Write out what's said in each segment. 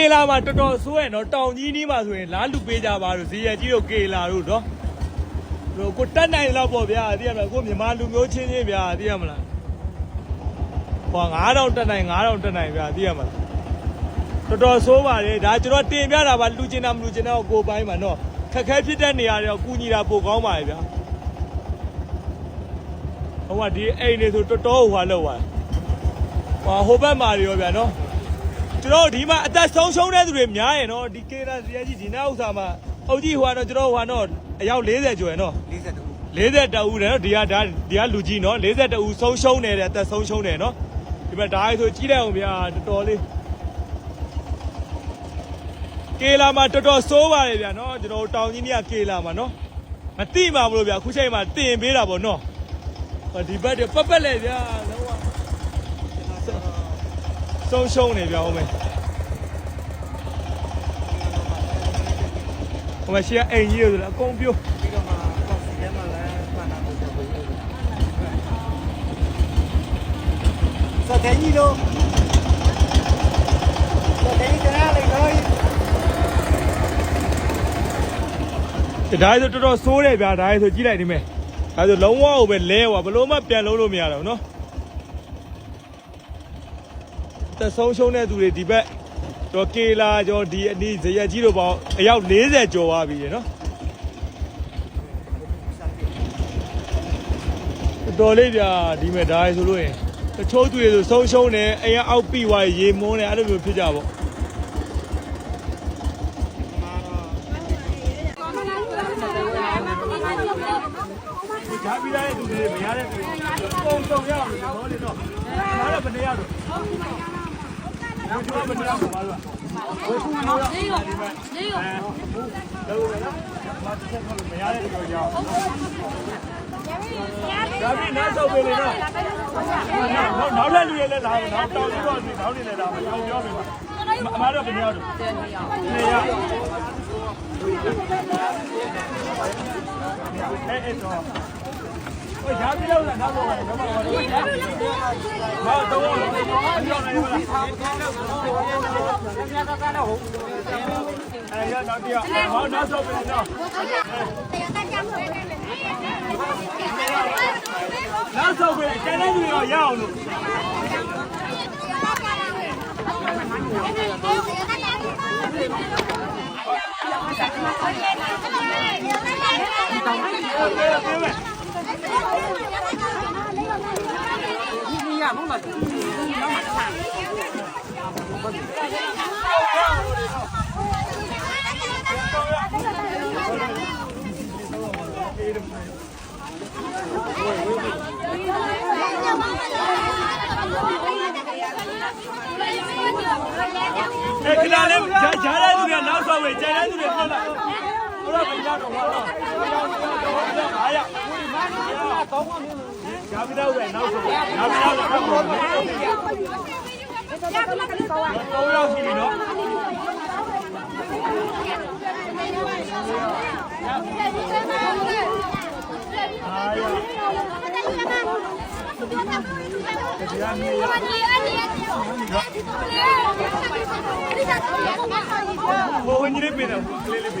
ကေလာမှာတော်တော်ဆိုးရနော်တောင်ကြီးနီးမှာဆိုရင်လားလူပေးကြပါလို့ဇေယျကြီးတို့ကေလာတို့နော်တို့ကိုတက်နိုင်တော့ပေါ့ဗျာသိရမလားကိုမြန်မာလူမျိုးချင်းချင်းဗျာသိရမလားဟော9000တက်နိုင်9000တက်နိုင်ဗျာသိရမလားတော်တော်ဆိုးပါတယ်ဒါကျွန်တော်တင်ပြတာပါလူချင်းတာမလူချင်းတော့ကိုပိုင်းမှာနော်ခက်ခဲဖြစ်တဲ့နေရာတွေတော့ကူညီတာပိုကောင်းပါရဲ့ဗျာဟိုကဒီအိမ်တွေဆိုတော်တော်ဟွာလောက်ပါဟောဟိုဘက်မှာတွေရောဗျာနော် ကျွန်တော်တို့ဒီမှာအသက်ဆုံးရှုံးတဲ့သူတွေများရယ်နော်ဒီကေရာစီယာကြီးဒီနောက်ဥစ္စာမှာအုတ်ကြီးဟိုကတော့ကျွန်တော်ဟိုကတော့အယောက်40ကျော်ရယ်နော်42 40တဦးတယ်နော်ဒီကဒါဒီကလူကြီးနော်40တဦးဆုံးရှုံးနေတယ်အသက်ဆုံးရှုံးတယ်နော်ဒီမှာဒါဆိုကြီးလိုက်အောင်ဗျာတော်တော်လေးကေလာမှာတော်တော်စိုးပါတယ်ဗျာနော်ကျွန်တော်တို့တောင်ကြီးမြတ်ကေလာမှာနော်မတိမှာမလို့ဗျာအခုချိန်မှာတင်ပေးတာပေါ့နော်ဟောဒီဘက်တွေပတ်ပတ်လေဗျာလုံးဝ ဆုံးရှုံးနေဗျာဟုတ်မယ်ဟိုမှာရှိရအိမ်ကြီးလို့ဆိုတော့အကုန်ပြိုးပြီးတော့မှကောက်စီထဲမှာလည်းမှန်တာကိုပြောပြရတယ်စတဲ့ကြီးလို့စတဲ့ကြီးကလည်းလေတော့ဒါဆိုတော်တော်ဆိုးတယ်ဗျာဒါဆိုကြည့်လိုက်ဒီမဲ့ဒါဆိုလုံးဝကိုပဲလဲဟွာဘလို့မှပြန်လုံးလို့မရတော့ဘူးနော် သက်ဆုံးရှုံးတဲ့သူတွေဒီဘက်တော့ကေလာကျော်ဒီအနီးဇရက်ကြီးတို့ပေါင်းအယောက်40ကျော်သွားပြီရယ်နော်တော်တော်လေးဗျာဒီမဲ့ဒါဆိုလို့ရင်တချို့သူတွေဆိုဆုံးရှုံးတယ်အရင်အောက်ပြီးသွားရေမွန်းတယ်အဲ့လိုမျိုးဖြစ်ကြပေါ့ဂျာပြီးတဲ့သူတွေမရတဲ့သူတွေပုံစုံရအောင်လို့လေတော့ဒါလည်းဘယ်နေရတော့ဘယ်သူကဘယ်နေရမှာလဲဘယ်သူကတော့ဒီမှာဒီမှာအဲဟုတ်တယ်နော်မတ်ချက်လို့မရတဲ့သူတွေကြောင်း ဒါပြီးနောက်ဆုံးပဲလေနော်နောက်နောက်လက်လူရဲလဲလာနောက်တောင်းပြီးတော့ဒီနောက်နေလဲလာမအောင်ပြောပြီပါအမားတော့ဘယ်နေရတော့နေရအဲ့အဲ့တော့ဟိုရားပြီးတော့လာတော့ဘာလို့ဘာလို့ဘာတော့ဘာလို့ပြောနေလဲအဲရတော့ပြဟောနောက်ဆုံးပြန်တော့နောက်ဆုံးပြန်ကျန်တဲ့လူရောရအောင်လို့ပြေးပြေးမယ်အဲခလာလေးဂျာဂျာတဲ့ သူကနောက်ဆုံးပဲကျန်တဲ့သူတွေပြော လာဘုရားပြန်တော့ဘာလို့အားရဂျာပြီးတော့ပဲနောက်ဆုံးဂျာပြီးတော့တော့တော့ရောက်ရှိပြီနော်အားရဟိုဝင် ကြီးလေး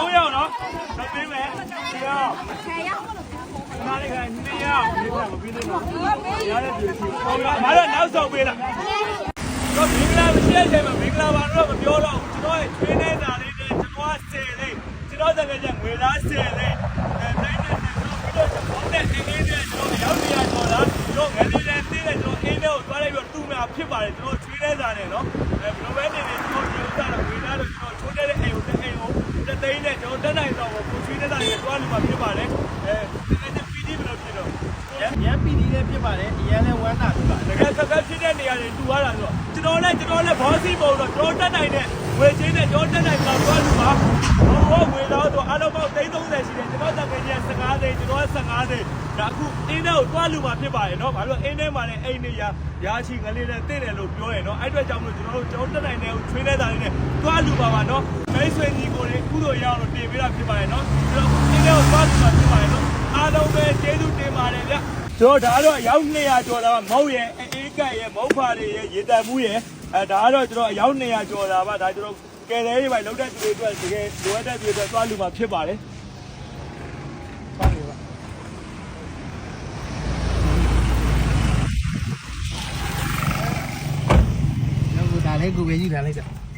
3ရောက်နော်ဆက်ပေးမယ်3ရောက်3ရောက်နားလေးက2ရောက်ဒီကမပြီးသေးဘူးရတဲ့ပြည်ရှိ3ရောက်ဒါတော့နောက်ဆုံးပေးတာတော့မင်္ဂလာမရှိတဲ့အချိန်မှာမင်္ဂလာပါတော့မပြောတော့ဘူးကျွန်တော်ရဲ့ချွေးနေတာလေးနဲ့ကျွန်တော်က10လေးကျွန်တော်တကယ်ကျငွေသား10လေးအဲတိုင်းနဲ့ကျွန်တော်ပြီးတော့ဘောနဲ့အင်းလေးနဲ့ကျွန်တော်ရောက်နေရတော့လားကျွန်တော်ငယ်လေးနဲ့သေးတယ်ကျွန်တော်အင်းလေးကိုတွားလိုက်ပြီးတော့တူမှာဖြစ်ပါတယ်ကျွန်တော်ချွေးနေတာနဲ့နော် သားတော့ကျွန်တော်ချိုးတဲ့အိမ်ကိုတဲ့အိမ်ကိုတသိန်းနဲ့ကျွန်တော်တက်နိုင်တော့ကိုချွေးနေတာတွားလူမှာဖြစ်ပါတယ်အဲဒီနေ့ပီတီဘယ်လိုဖြစ်တော့ရမ်းပီတီလည်းဖြစ်ပါတယ်အရင်လည်းဝမ်းသာဖြစ်ပါတကယ်ခက်ခက်ဖြစ်တဲ့နေရာတွေတူသွားတာဆိုတော့ကျွန်တော်လည်းကျွန်တော်လည်းဘောစီပုံတော့ကျွန်တော်တက်နိုင်တဲ့ဝေချင်းနဲ့ကျွန်တော်တက်နိုင်တော့တွားလူမှာဟိုဝေတော့တော့အလုံးပေါင်း330ရှိတယ်ကျွန်တော်တကယ်ကြီး15သိန်းကျွန်တော်15သိန်းဒါအခုအင်းထဲကိုတွားလူမှာဖြစ်ပါတယ်နော်ဘာလို့အင်းထဲမှာလည်းအိမ်နေရရာချီငလေးနဲ့တင့်တယ်လို့ပြောရယ်နော်အဲ့အတွက်ကြောင့်မလို့ကျွန်တော်တို့ကျွန်တော်တက်နိုင်တဲ့ကိုချွေးနေတာလေးနဲ့တွားလူပါပါနော်မိတ်ဆွေညီကိုတွေ ကုသိုလ်ရအောင်လို့တင်ပေးတာဖြစ်ပါတယ်နော်ကျွန်တော်အင်းထဲကိုတွားလူမှာဖြစ်ပါတယ်နော်အားလုံးပဲကျေးဇူးတင်ပါတယ်ဗျကျွန်တော်ဒါကတော့အယောက်200ကျော်တာမဟုတ်ရဲ့အေးကက်ရဲ့မုတ်ဖာတွေရဲ့ရေတံမှုရဲ့အဲဒါကတော့ကျွန်တော်အယောက်200ကျော်တာပါဒါကျွန်တော်ကယ်တယ်ရေးပိုင်းလောက်တဲ့သူတွေအတွက်တကယ်လိုအပ်တဲ့သူတွေအတွက်တွားလူမှာဖြစ်ပါတယ်တော့ဒါလည်းကိုပဲကြီးထားလိုက်တာ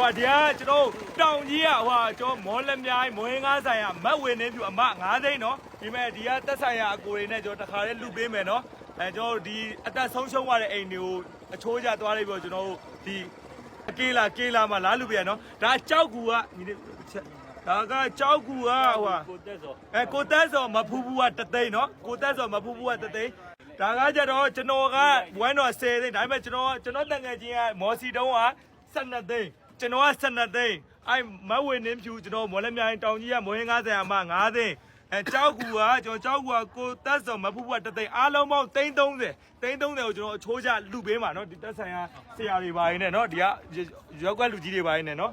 ဟိုတရားကျွန်တော်တောင်ကြီးอ่ะဟိုကျွန်တော်မော်လက်မြိုင်းမွေးငါးဆိုင်อ่ะမတ်ဝင်နေပြအမ9သိန်းเนาะဒီမဲ့ဒီကတက်ဆိုင်อ่ะအကိုတွေနဲ့ကျွန်တော်တခါလေးလူပေးမယ်เนาะအဲကျွန်တော်ဒီအသက်ဆုံးရှုံးသွားတဲ့အိမ်တွေကိုအချိုးကျသွားလိုက်ပြီးတော့ကျွန်တော်ဒီအကေးလာကေးလာမှလာလူပေးရเนาะဒါကြောက်ကူကညီလေးချက်ဒါကကြောက်ကူကဟိုကိုတက်စောအဲကိုတက်စောမဖူးဖူးကတသိန်းเนาะကိုတက်စောမဖူးဖူးကတသိန်းဒါကကြတော့ကျွန်တော်ကဝမ်းတော်10သိန်းဒါပေမဲ့ကျွန်တော်ကျွန်တော်တန်ငယ်ချင်းကမော်စီတုံးက12သိန်း ကျွန်တော်က12သိန်းအဲ့မဝေနင်းဖြူကျွန်တော်မော်လက်မြိုင်တောင်ကြီးကမော်ရင်90အမ9သိန်းအဲကြောက်ကူကကျွန်တော်ကြောက်ကူကကိုတက်စုံမဖူးဖူးတသိန်းအားလုံးပေါင်းသိန်း30သိန်း30ကိုကျွန်တော်အချိုးကျလူပေးမှာနော်ဒီတက်ဆိုင်ကဆရာတွေပါရင်းနဲ့နော်ဒီကရွက်ကွက်လူကြီးတွေပါရင်းနဲ့နော်